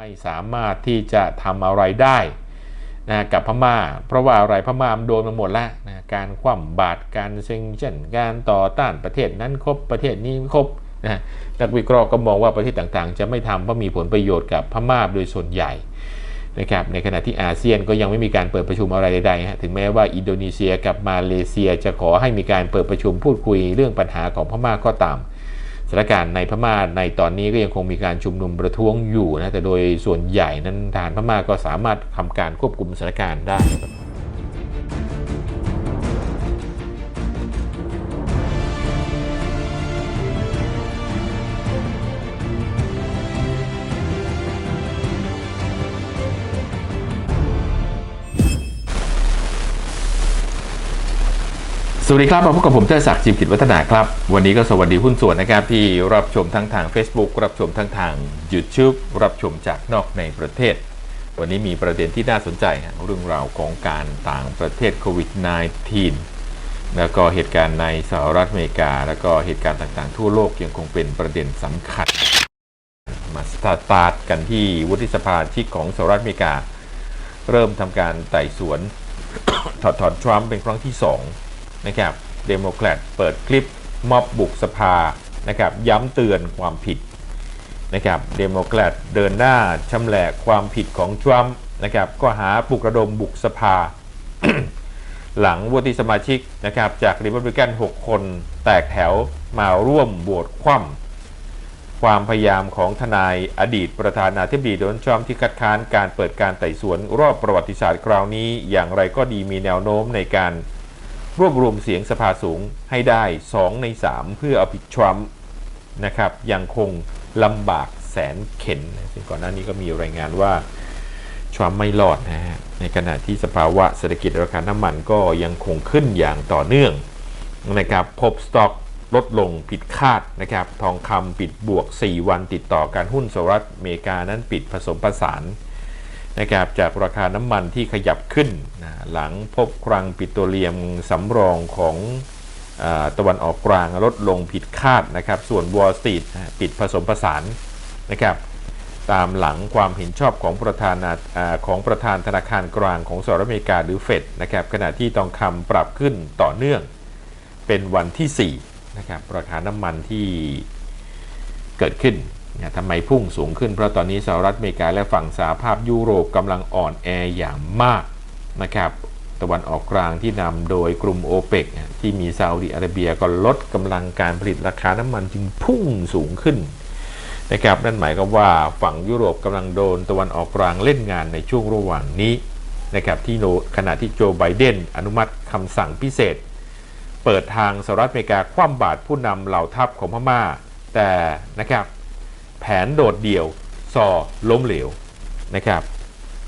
ไม่สามารถที่จะทำอะไรได้นะกับพม่า เพราะว่าอะไรพม่ามันโดนมาหมดแล้วนะการคว่ำบาตรการเซ็งเช่นการต่อต้านประเทศนั้นครบประเทศนี้ครบนะนักวิเคราะห์ก็มองว่าประเทศต่างๆ จะไม่ทำเพราะมีผลประโยชน์กับพม่าโดยส่วนใหญ่นะครับในขณะที่อาเซียนก็ยังไม่มีการเปิดประชุมอะไรใดๆฮะถึงแม้ว่าอินโดนีเซียกับมาเลเซียจะขอให้มีการเปิดประชุมพูดคุยเรื่องปัญหาของพม่าก็ตาม ถานการณ์ในพม่าในตอนนี้ก็ยังคงมีการชุมนุมประท้วงอยู่นะแต่โดยส่วนใหญ่นั้นทหารพม่าก็สามารถทำการควบคุมสถานการณ์ได้ สวัสดีครับมาพบกับผมเจ้าศักดิ์จิมกิจวัฒนาครับ วันนี้ก็สวัสดีหุ้นส่วนนะครับ ที่รับชมทั้งทาง Facebook รับชมทั้งทาง YouTube รับชมจากนอกในประเทศ วันนี้มีประเด็นที่น่าสนใจเรื่องราวของการต่างประเทศโควิด -19 แล้วก็เหตุการณ์ในสหรัฐอเมริกา แล้วก็เหตุการณ์ต่างๆ ทั่วโลกยังคงเป็นประเด็นสำคัญ มาสตาร์ทกันที่วุฒิสภาชิกของสหรัฐอเมริกา เริ่มทำการไต่สวนถอดถอนทรัมป์เป็นครั้งที่ 2 นะครับเดโมแครตเปิดคลิปม็อบบุกสภานะครับย้ำเตือนความผิดนะครับเดโมแครตเดินหน้าชำแหละความผิดของทรัมป์นะครับก็หาปลุกระดมบุกสภา หลังวุฒิสมาชิกนะครับจากริพับลิกัน 6 คนแตกแถวมาร่วมโหวตคว่ำความพยายามของทนายอดีตประธานาธิบดีโดนทรัมป์ที่คัดค้านการเปิดการไต่สวนรอบประวัติศาสตร์คราวนี้ อย่างไรก็ดีมีแนวโน้มในการ รวบรวมเสียงสภาสูงให้ได้ 2 ใน 3 เพื่อเอาผิดทรัมป์นะครับยังคงลำบากแสนเข็นนะซึ่งก่อนหน้านี้ก็มีรายงานว่าทรัมป์ไม่รอดนะฮะในขณะที่สภาวะเศรษฐกิจราคาน้ำมันก็ยังคงขึ้นอย่างต่อเนื่องนะครับพบสต็อกลดลงผิดคาดนะครับทองคำปิดบวก 4 วันติดต่อการหุ้นสหรัฐอเมริกานั้นปิดผสมผสาน นะครับจากราคาน้ำมันที่ขยับขึ้นนะหลังพบคลังปิโตรเลียมสำรองของอตะวันออกกลางลดลงผิดคาดนะครับ ส่วนวอลสตรีทปิดผสมผสานนะครับตามหลังความเห็นชอบของประธานาอของประธานธนาคารกลางของสหรัฐอเมริกาหรือเฟดนะครับขณะที่ทองคำปรับขึ้นต่อเนื่องเป็นวันที่4นะครับราคาน้ำมันที่เกิดขึ้น ทำไมพุ่งสูงขึ้น เพราะตอนนี้สหรัฐอเมริกาและฝั่งสหภาพยุโรปกำลังอ่อนแออย่างมากนะครับ ตะวันออกกลางที่นำโดยกลุ่มโอเปกที่มีซาอุดิอาระเบียก็ลดกำลังการผลิตราคาน้ำมันจึงพุ่งสูงขึ้นนะครับนั่นหมายความว่าฝั่งยุโรปกำลังโดนตะวันออกกลางเล่นงานในช่วงระหว่างนี้นะครับที่โนขณะที่โจไบเดนอนุมัติคำสั่งพิเศษ เปิดทางสหรัฐอเมริกาคว่ำบาตรผู้นำเหล่าทัพของพม่า แต่นะครับ แผนโดดเดี่ยวซอล้มเหลวนะครับ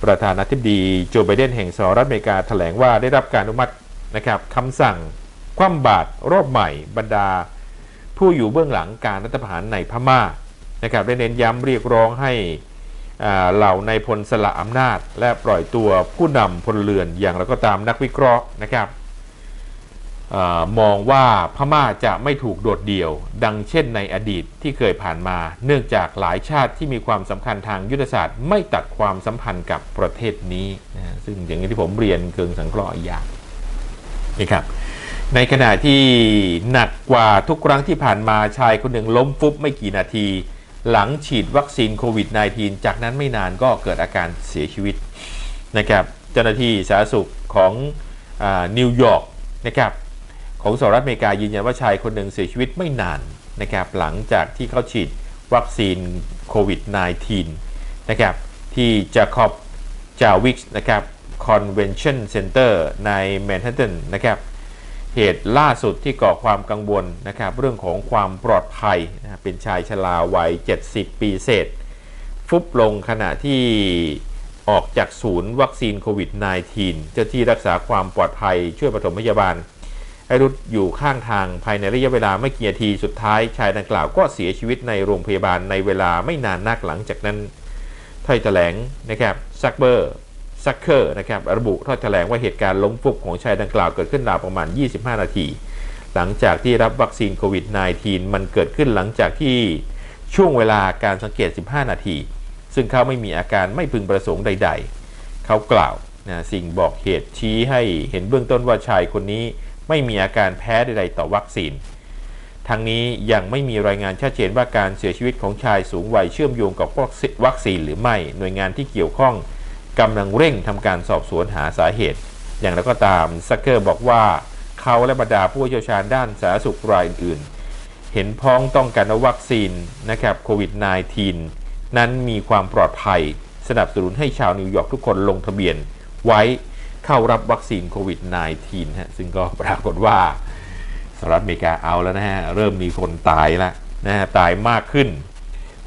ประธานาธิบดีโจไบเดนแห่งสหรัฐอเมริกาแถลงว่าได้รับการอนุมัตินะครับคำสั่งคว่ำบาตรรอบใหม่บรรดา ผู้อยู่เบื้องหลังการรัฐประหารในพม่านะครับได้เน้นย้ำเรียกร้องให้เหล่านายพลสละอำนาจ และปล่อยตัวผู้นำพลเรือนอย่างไรก็ตามนักวิเคราะห์นะครับ มองว่าพม่าจะไม่ถูกโดดเดี่ยว ดังเช่นในอดีตที่เคยผ่านมา เนื่องจากหลายชาติที่มีความสำคัญทางยุทธศาสตร์ไม่ตัดความสัมพันธ์กับประเทศนี้นะซึ่งอย่างที่ผมเรียนเคืองสังเคราะห์อย่างนี่ครับในขณะที่หนักกว่าทุกครั้งที่ผ่านมาชายคนหนึ่งล้มฟุบไม่กี่นาที หลังฉีดวัคซีนโควิด -19 จากนั้นไม่นานก็เกิดอาการเสียชีวิตนะครับเจ้าหน้าที่สาธารณสุขของอนิวยอร์กนะครับ ของสหรัฐอเมริกายืนยันว่าชายคนหนึ่งเสียชีวิตไม่นานนะครับหลังจากที่เขาฉีดวัคซีนโควิด -19 นะครับที่จาคอบจาวิกนะครับ Convention Center ในแมนฮัตตันนะครับเหตุล่าสุดที่ก่อความกังวลนะครับเรื่องของความปลอดภัยนะเป็นชายชราวัย 70 ปีเศษ ฟุบลงขณะที่ออกจากศูนย์วัคซีนโควิด -19 เจ้าที่รักษาความปลอดภัยช่วยปฐมพยาบาล ให้รุดอยู่ข้างทางภายในระยะเวลาไม่กี่นาทีสุดท้ายชายดังกล่าวก็เสียชีวิตในโรงพยาบาลในเวลาไม่นานนักหลังจากนั้นถ้อยแถลงนะครับซักเบอร์ซักเคอร์นะครับระบุถ้อยแถลงว่าเหตุการณ์ล้มฟุบของชายดังกล่าวเกิดขึ้นราวประมาณ 25 นาที หลังจากที่รับวัคซีนโควิด -19 มันเกิดขึ้นหลังจากที่ช่วงเวลาการสังเกต 15 นาที ซึ่งเขาไม่มีอาการไม่พึงประสงค์ใด ๆ เขากล่าวนะสิ่งบอกเหตุชี้ให้เห็นเบื้องต้นว่าชายคนนี้ ไม่มีอาการแพ้ใดๆต่อวัคซีน ทั้งนี้ยังไม่มีรายงานชัดเจนว่าการเสียชีวิตของชายสูงวัยเชื่อมโยงกับวัคซีนหรือไม่ หน่วยงานที่เกี่ยวข้องกำลังเร่งทำการสอบสวนหาสาเหตุ อย่างไรก็ตามซักเกอร์บอกว่าเขาและบรรดาผู้เชี่ยวชาญด้านสาธารณสุขรายอื่นๆ เห็นพ้องต้องกันว่าวัคซีนนะครับโควิด -19 นั้นมีความปลอดภัย สนับสนุนให้ชาวนิวยอร์กทุกคนลงทะเบียนไว้ เข้ารับวัคซีนโควิด -19 ฮะซึ่งก็ปรากฏว่าสหรัฐอเมริกาเอาแล้วนะฮะ เริ่มมีคนตายแล้วนะฮะตายมากขึ้น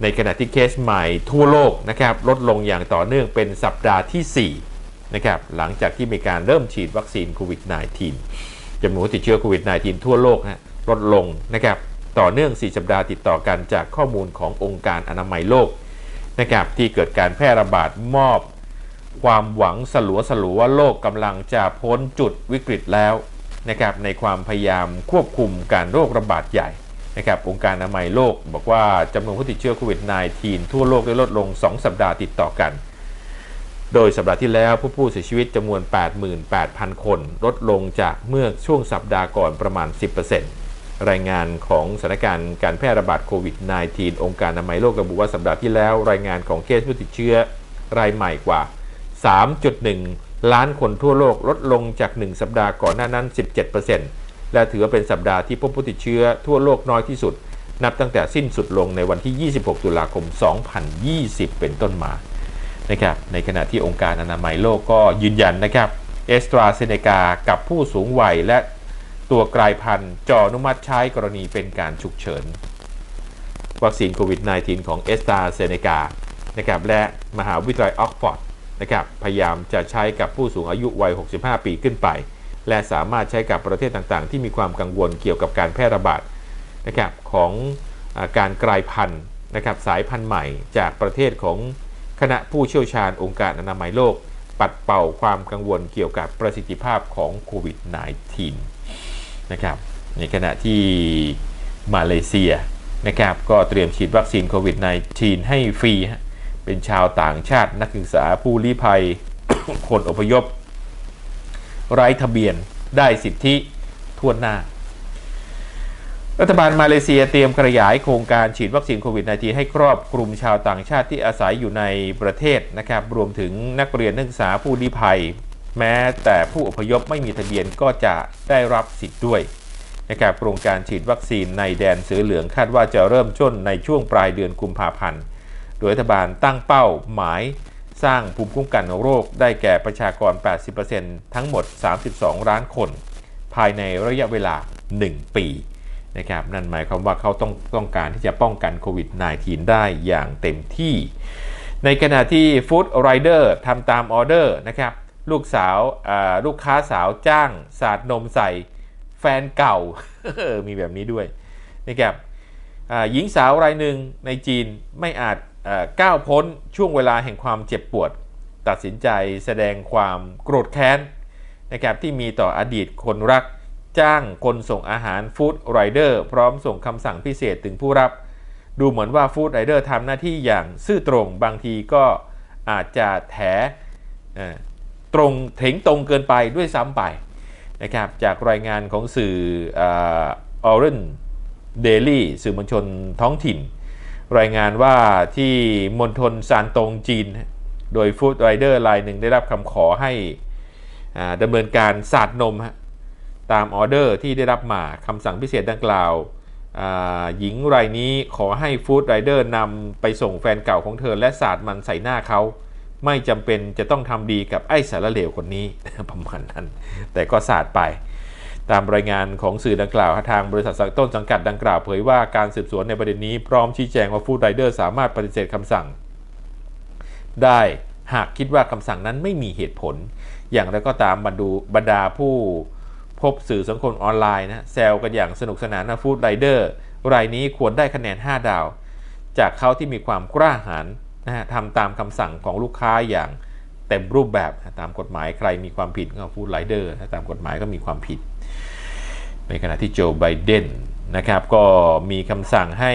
ในขณะที่เคสใหม่ทั่วโลกนะครับ ลดลงอย่างต่อเนื่องเป็นสัปดาห์ที่ 4 นะครับ หลังจากที่มีการเริ่มฉีดวัคซีนโควิด -19 จำนวนติดเชื้อโควิด -19 ทั่วโลกฮะลดลงนะครับ ต่อเนื่อง 4 สัปดาห์ติดต่อกันจากข้อมูลขององค์การอนามัยโลกนะครับที่เกิดการแพร่ระบาดมอบ ความหวังสลัวสลัวว่าโลกกำลังจะพ้นจุดวิกฤตแล้วนะครับในความพยายามควบคุมการโรคระบาดใหญ่นะครับองค์การอนามัยโลกบอกว่าจำนวนผู้ติดเชื้อโควิด -19 ทั่วโลกได้ลดลง 2 สัปดาห์ติดต่อกัน โดยสัปดาห์ที่แล้วผู้ผู้เสียชีวิตจำนวน 88,000 คน ลดลงจากเมื่อช่วงสัปดาห์ก่อนประมาณ 10%รายงานของสถานการณ์การแพร่ระบาดโควิด -19 องค์การอนามัยโลกระบุว่าสัปดาห์ที่แล้ว รายงานของเคสผู้ติดเชื้อรายใหม่กว่า 3.1 ล้านคนทั่วโลกลดลงจาก 1 สัปดาห์ก่อนหน้านั้น 17%และถือว่าเป็นสัปดาห์ที่พบผู้ติดเชื้อทั่วโลกน้อยที่สุด นับตั้งแต่สิ้นสุดลงในวันที่ 26 ตุลาคม 2020 เป็นต้นมานะครับในขณะที่องค์การอนามัยโลกก็ยืนยันนะครับเอสตราเซเนกากับผู้สูงวัยและตัวกลายพันธุ์จอนุมัติใช้กรณีเป็นการฉุกเฉิน วัคซีนโควิด -19 ของเอสตราเซเนกานะครับและมหาวิทยาลัยออกฟอร์ด นะครับพยายามจะใช้กับผู้สูงอายุวัย 65 ปีขึ้นไป และสามารถใช้กับประเทศต่างๆ ที่มีความกังวลเกี่ยวกับการแพร่ระบาดนะครับของอการกลายพันธุ์นะครับสายพันธุ์ใหม่จากประเทศของคณะผู้เชี่ยวชาญองค์การอนามัยโลก ปัดเป่าความกังวลเกี่ยวกับประสิทธิภาพของโควิด -19 นะครับในขณะที่มาเลเซียนะครับก็เตรียมฉีดวัคซีนโควิด -19 ให้ฟรี เป็นชาวต่างชาตินักศึกษาผู้ลี้ภัย คนอพยพ ไร้ทะเบียนได้สิทธิทั่วหน้า รัฐบาลมาเลเซียเตรียมขยายโครงการฉีดวัคซีนโควิด -19 ให้ครอบกลุ่มชาวต่างชาติที่อาศัยอยู่ในประเทศนะครับ รวมถึงนักเรียนนักศึกษาผู้ลี้ภัย แม้แต่ผู้อพยพไม่มีทะเบียนก็จะได้รับสิทธิ์ด้วยนะครับโครงการฉีดวัคซีนในแดนเสือเหลืองคาดว่าจะเริ่มต้นในช่วงปลายเดือนกุมภาพันธ์ โดยรัฐบาลตั้งเป้าหมายสร้างภูมิคุ้มกันโรคได้แก่ประชากร 80%ทั้งหมด 32 ล้านคน ภายในระยะเวลา 1 ปีนะครับนั่นหมายความว่าเขาต้องต้องการที่จะป้องกันโควิด -19 ได้อย่างเต็มที่ ในขณะที่ฟู้ดไรเดอร์ทำตามออเดอร์นะครับลูกสาวลูกค้าสาวจ้างสาดนมใส่แฟนเก่า มีแบบนี้ด้วยนะครับหญิงสาวรายหนึ่งในจีนไม่อาจ ก้าวพ้นช่วงเวลาแห่งความเจ็บปวด ตัดสินใจแสดงความโกรธแค้นนะครับที่มีต่ออดีตคนรัก จ้างคนส่งอาหารฟู้ดไรเดอร์พร้อมส่งคำสั่งพิเศษถึงผู้รับ ดูเหมือนว่าฟู้ดไรเดอร์ทำหน้าที่อย่างซื่อตรงบางทีก็อาจจะแถตรงเถงตรงเกินไปด้วยซ้ำไปนะครับจากรายงานของสื่อออเรนเดลี่สื่อมวลชนท้องถิ่น รายงานว่าที่มณฑลซานตงจีน โดยฟู้ดไรเดอร์รายหนึ่งได้รับคำขอให้ดำเนินการสาดนมตามออเดอร์ที่ได้รับมาคำสั่งพิเศษดังกล่าวหญิงรายนี้ขอให้ฟู้ดไรเดอร์นำไปส่งแฟนเก่าของเธอและสาดมันใส่หน้าเขาไม่จำเป็นจะต้องทำดีกับไอ้สารเลวคนนี้ประมาณนั้น แต่ก็สาดไป ตามรายงานของสื่อดังกล่าวทางบริษัทต้นสังกัดดังกล่าวเผยว่าการสืบสวนในประเด็นนี้พร้อมชี้แจงว่าฟู้ดไรเดอร์สามารถปฏิเสธคำสั่ง ได้หากคิดว่าคำสั่งนั้นไม่มีเหตุผล อย่างไรก็ตามบรรดูบรรดาผู้พบสื่อสังคมออนไลน์นะแซวกันอย่างสนุกสนานนะฟู้ดไรเดอร์รายนี้ควรได้คะแนน 5 ดาว จากเขาที่มีความกล้าหาญนะฮะทำตามคำสั่งของลูกค้าอย่างเต็มรูปแบบตามกฎหมายใครมีความผิดก็ฟู้ดไรเดอร์ตามกฎหมายก็มีความผิด ในขณะที่โจไบเดนนะครับก็มีคำสั่งให้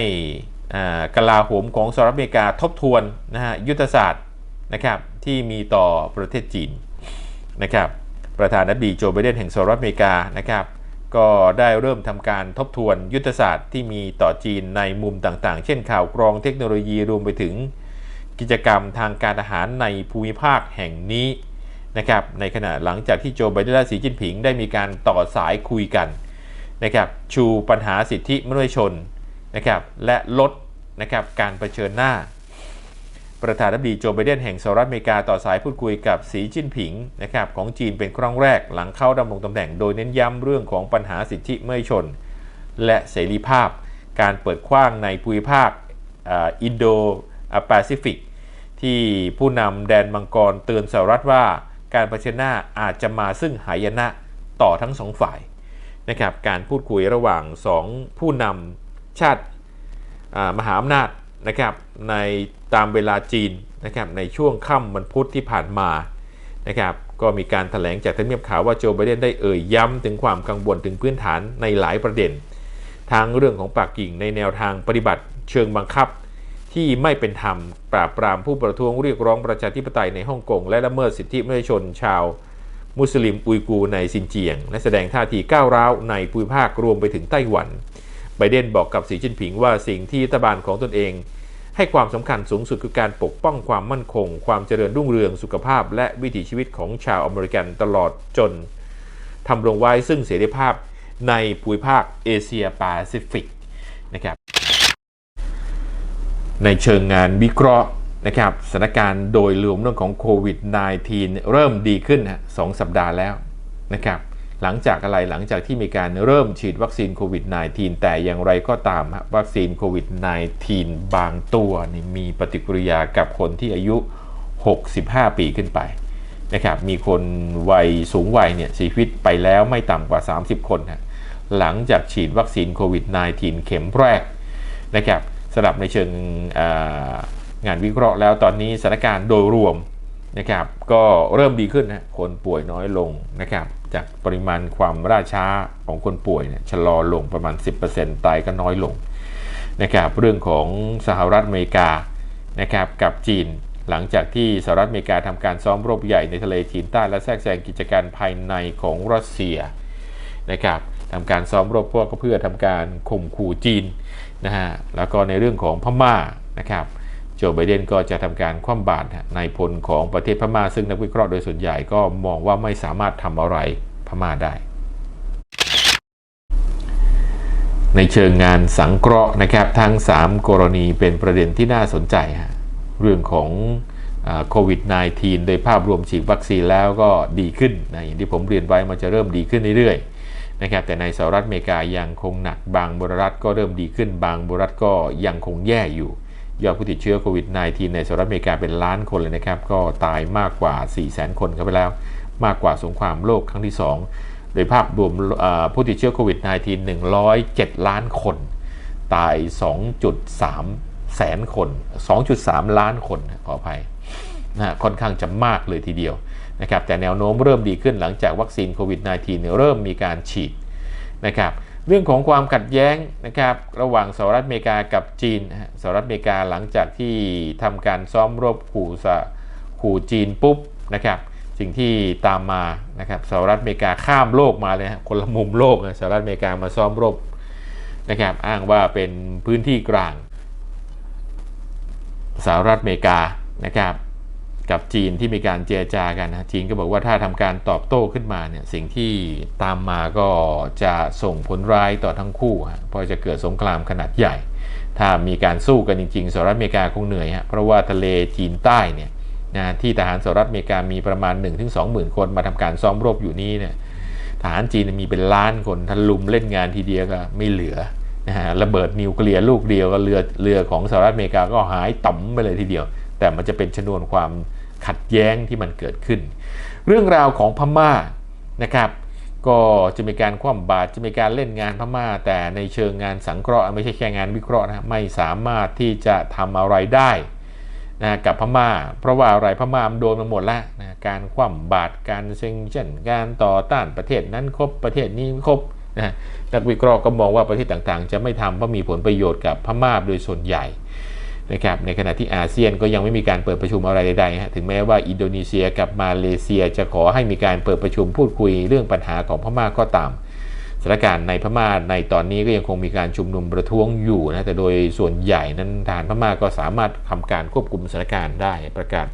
กลาโหมของสหรัฐอเมริกาทบทวนนะฮะยุทธศาสตร์นะครับที่มีต่อประเทศจีนนะครับประธานาธิบดีโจไบเดนแห่งสหรัฐอเมริกานะครับก็ได้เริ่มทำการทบทวนยุทธศาสตร์ที่มีต่อจีนในมุมต่างๆ เช่นข่าวกรองเทคโนโลยีรวมไปถึงกิจกรรมทางการทหารในภูมิภาคแห่งนี้นะครับในขณะหลังจากที่โจไบเดนและสีจิ้นผิงได้มีการต่อสายคุยกัน นะครับชูปัญหาสิทธิมนุษยชนนะครับและลดนะครับการเผชิญหน้า ประธานาธิบดีโจไบเดนแห่งสหรัฐอเมริกาต่อสายพูดคุยกับสีจิ้นผิงนะครับของจีนเป็นครั้งแรกหลังเข้าดำรงตำแหน่งโดยเน้นย้ำเรื่องของปัญหาสิทธิมนุษยชน และเสรีภาพ การเปิดกว้างในภูมิภาคอินโดแปซิฟิกที่ผู้นำแดนมังกรเตือนสหรัฐว่าการเผชิญหน้าอาจจะมาซึ่งหายนะต่อทั้งสองฝ่าย นะครับการพูดคุยระหว่างสองผู้นำชาติมหาอำนาจนะครับในตามเวลาจีนนะครับในช่วงค่ำวันพุธที่ผ่านมานะครับก็มีการถแถลงจากทำเนียบข่าวว่าโจไบเดนได้เอ่ยย้ำถึงความกังวลถึงพื้นฐานในหลายประเด็นทั้งเรื่องของปักกิ่งในแนวทางปฏิบัติเชิงบังคับ ที่ไม่เป็นธรรมปราบปรามผู้ประท้วงเรียกร้องประชาธิปไตยในฮ่องกงและละเมิดสิทธิมนุษยชนชาว มุสลิมอุยกูรในซินเจียง และแสดงท่าทีก้าวร้าวในภูมิภาครวมไปถึงไต้หวันไบเดนบอกกับสีจิ้นผิงว่าสิ่งที่รัฐบาลของตนเอง ให้ความสำคัญสูงสุดคือการปกป้องความมั่นคง ความเจริญรุ่งเรืองสุขภาพ และวิถีชีวิตของชาวอเมริกันตลอดจนทำรงไว้ซึ่งเสรีภาพในภูมิภาคเอเชียแปซิฟิกนะครับในเชิงงานวิเคราะห์ นะครับสถานการณ์โดยรวมเรื่องของโควิด -19 เริ่มดีขึ้นสองสัปดาห์แล้วนะครับหลังจากอะไรหลังจากที่มีการเริ่มฉีดวัคซีนโควิด -19 แต่อย่างไรก็ตามวัคซีนโควิด -19 บางตัวนี่มีปฏิกิริยากับคนที่อายุ 65 ปีขึ้นไปนะครับมีคนวัยสูงวัยเนี่ยเสียชีวิตไปแล้วไม่ต่ำกว่า 30 คนฮะหลังจากฉีดวัคซีนโควิด -19 เข็มแรกนะครับสำหรับในเชิงอ งานวิเคราะห์แล้วตอนนี้สถานการณ์โดยรวมนะครับก็เริ่มดีขึ้นนะคนป่วยน้อยลงนะครับจากปริมาณความล่าช้าของคนป่วยเนี่ยชะลอลงประมาณ 10%ตายก็น้อยลงนะครับเรื่องของสหรัฐอเมริกานะครับกับจีนหลังจากที่สหรัฐอเมริกาทำการซ้อมรบใหญ่ในทะเลจีนใต้และแทรกแซงกิจการภายในของรัสเซียนะครับทำการซ้อมรบพวกก็เพื่อทำการข่มขู่จีนนะฮะแล้วก็ในเรื่องของพม่านะครับ ไบเดนก็จะทำการคว่ำบาตรในพลของประเทศพม่าซึ่งนักวิเคราะห์โดยส่วนใหญ่ก็มองว่าไม่สามารถทำอะไรพม่าได้ ในเชิงงานสังเคราะห์นะครับทั้ง 3 กรณีเป็นประเด็นที่น่าสนใจฮะเรื่องของโควิด -19 โดยภาพรวมฉีดวัคซีนแล้วก็ดีขึ้นนะอย่างที่ผมเรียนไว้มันจะเริ่มดีขึ้นเรื่อยๆนะครับแต่ในสหรัฐอเมริกายังคงหนักบางบรัฐก็เริ่มดีขึ้นบางบรัฐก็ยังคงแย่อยู่ ยอดผู้ติดเชื้อโควิด -19 ในสหรัฐอเมริกาเป็นล้านคนเลยนะครับ ก็ตายมากกว่า 4 0 0 0 0 0 คนเข้าไปแล้ว มากกว่าสงครามโลกครั้งที่ 2 โดยภาพรวมผู้ติดเชื้อโควิด -19 107 ล้านคน ตาย 2.3 แสนคน 2.3 ล้านคนขออภัยนะค่อนข้างจะมากเลยทีเดียวนะครับแต่แนวโน้มเริ่มดีขึ้นหลังจากวัคซีนโควิด -19 เริ่มมีการฉีดนะครับ เรื่องของความขัดแย้งนะครับระหว่างสหรัฐอเมริกากับจีนสหรัฐอเมริกาหลังจากที่ทำการซ้อมรบขู่สะขู่จีนปุ๊บนะครับสิ่งที่ตามมานะครับสหรัฐอเมริกาข้ามโลกมาเลยฮะคนละมุมโลกนะสหรัฐอเมริกามาซ้อมรบนะครับอ้างว่าเป็นพื้นที่กลางสหรัฐอเมริกานะครับ กับจีนที่มีการเจรจากันนะจีนก็บอกว่าถ้าทำการตอบโต้ขึ้นมาเนี่ยสิ่งที่ตามมาก็จะส่งผลร้ายต่อทั้งคู่ฮะเพราะจะเกิดสงครามขนาดใหญ่ ถ้ามีการสู้กันจริงๆสหรัฐอเมริกาคงเหนื่อยฮะเพราะว่าทะเลจีนใต้เนี่ยนะที่ทหารสหรัฐอเมริกามีประมาณ 1-20,000คนมาทำการซ้อมรบอยู่นี้เนี่ยทหารจีนมีเป็นล้านคนทันลุมเล่นงานทีเดียวก็ไม่เหลือนะฮะระเบิดนิวเคลียร์ลูกเดียวก็เรือเรือของสหรัฐอเมริกาก็หายต่ำไปเลยทีเดียว แต่มันจะเป็นชนวนความ ขัดแย้งที่มันเกิดขึ้น เรื่องราวของพม่านะครับ ก็จะมีการคว่ำบาตรจะมีการเล่นงานพม่า แต่ในเชิงงานสังเคราะห์ไม่ใช่แค่งานวิเคราะห์นะไม่สามารถที่จะทำอะไรได้นะกับพม่า เพราะว่าอะไรพม่ามันโดนมาหมดแล้วนะการคว่ำบาตรการเซ็งเช่นการต่อต้านประเทศนั้นครบประเทศนี้ครบนะนักวิเคราะห์ก็มองว่าประเทศต่างๆ จะไม่ทำเพราะมีผลประโยชน์กับพม่าโดยส่วนใหญ่ นะครับในขณะที่อาเซียนก็ยังไม่มีการเปิดประชุมอะไรใดๆถึงแม้ว่าอินโดนีเซียกับมาเลเซียจะขอให้มีการเปิดประชุมพูดคุยเรื่องปัญหาของพม่าก็ตามสถานการณ์ในพม่าในตอนนี้ก็ยังคงมีการชุมนุมประท้วงอยู่นะแต่โดยส่วนใหญ่นั้นทหารพม่าก็สามารถทำการควบคุมสถานการณ์ได้ประกาศ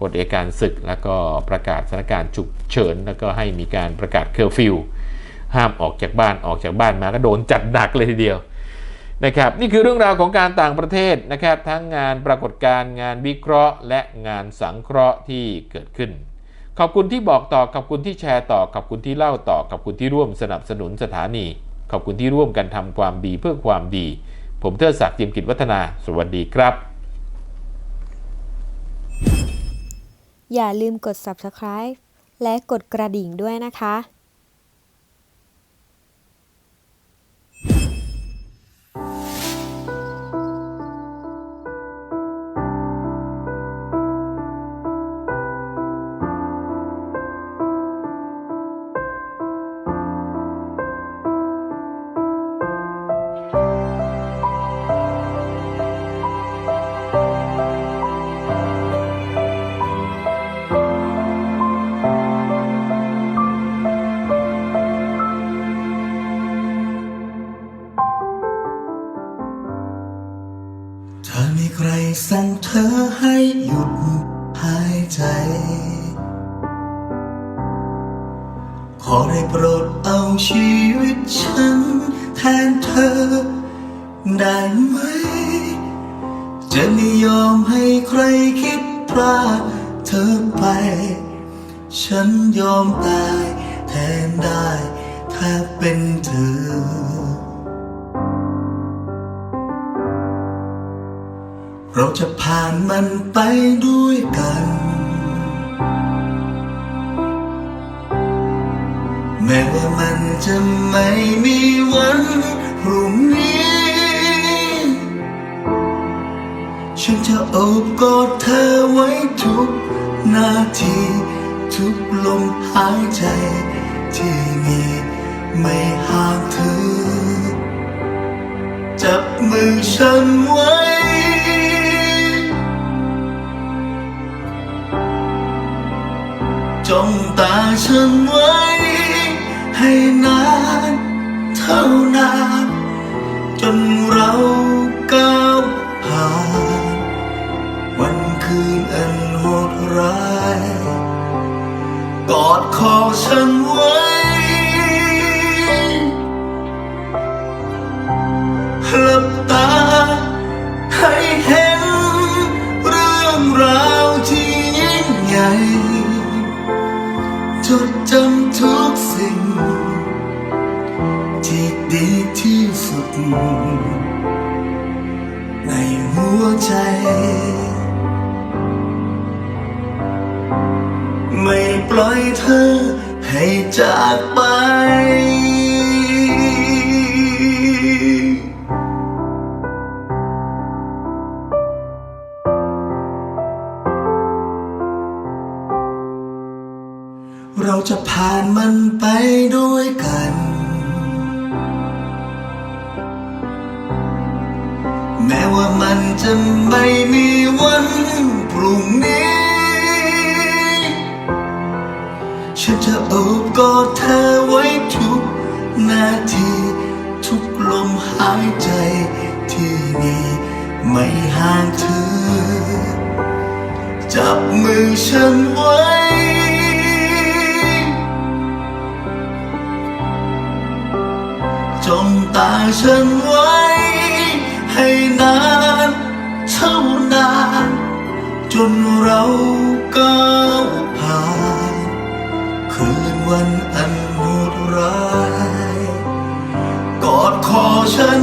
กฎเอัยการศึก แล้วก็ประกาศสถานการณ์ฉุกเฉินแล้วก็ให้มีการประกาศเคอร์ฟิวห้ามออกจากบ้านออกจากบ้านมาก็โดนจัดหนักเลยทีเดียว นะครับนี่คือเรื่องราวของการต่างประเทศนะครับ ทั้งงานปรากฏการณ์งานวิเคราะห์ และงานสังเคราะห์ที่เกิดขึ้น ขอบคุณที่บอกต่อขอบคุณที่แชร์ต่อขอบคุณที่เล่าต่อขอบคุณที่ร่วมสนับสนุนสถานี ขอบคุณที่ร่วมกันทำความดีเพื่อความดี ผมเทิดศักดิ์เจียมกิจวัฒนา สวัสดีครับ อย่าลืมกด subscribe และกดกระดิ่งด้วยนะคะ สั่งเธอให้หยุดหายใจ ขอได้โปรดเอาชีวิตฉัน แทนเธอ ได้ไหม จะไม่ยอมให้ใครคิดพลาดเธอไป ฉันยอมตายแทนได้ ถ้าเป็นเธอ เราจะผ่านมันไปด้วยกัน แม้ว่ามันจะไม่มีวันพรุ่งนี้ ฉันจะโอบกอดเธอไว้ทุกนาที ทุกลมหายใจที่มีไม่ห่างเธอ จับมือฉันไว้ จ้องตาฉันไว้ ให้นานเท่านาน จนเราก้าวผ่าน วันคืนอันโหดร้าย กอดคอฉันไว้ หลับตา ที่ดีที่สุด ในหัวใจ ไม่ปล่อยเธอให้จากไปเราจะผ่านมันไปด้วย จะไม่มีวันพรุ่งนี้ ฉันจะโอบกอดเธอไว้ทุกนาที ทุกลมหายใจที่มีไม่ห่างเธอ จับมือฉันไว้จ้องตาฉันไว้ ให้นาน นเราก้าวผ่านคืนวันอันโหดร้าย กอดคอฉัน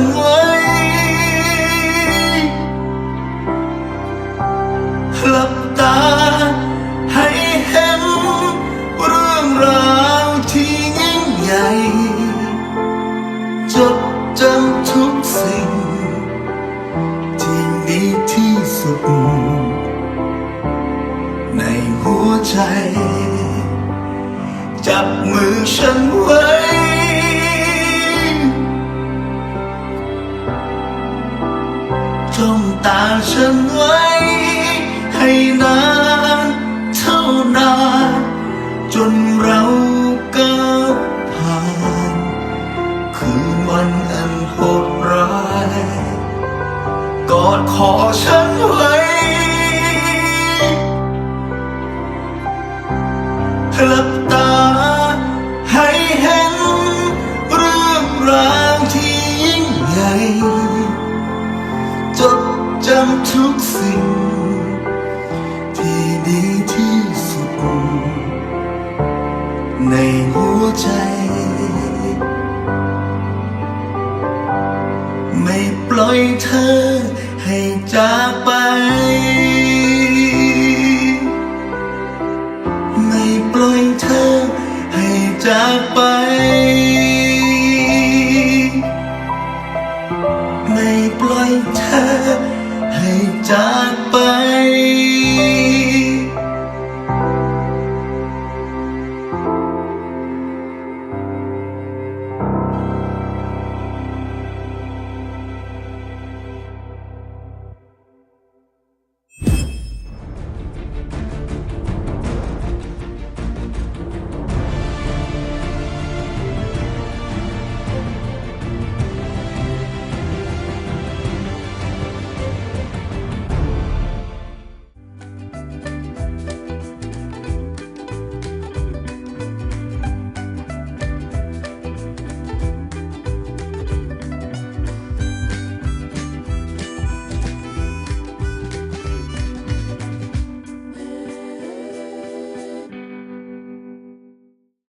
จับมือฉันไว้ จ้องตาฉันไว้ ให้นานเท่านาน จนเราก้าวผ่าน คืนวันอันโหดร้าย กอดขอฉัน สิ่ง ที่ดีที่สุด ในหัวใจ ไม่ปล่อยเธอให้จาก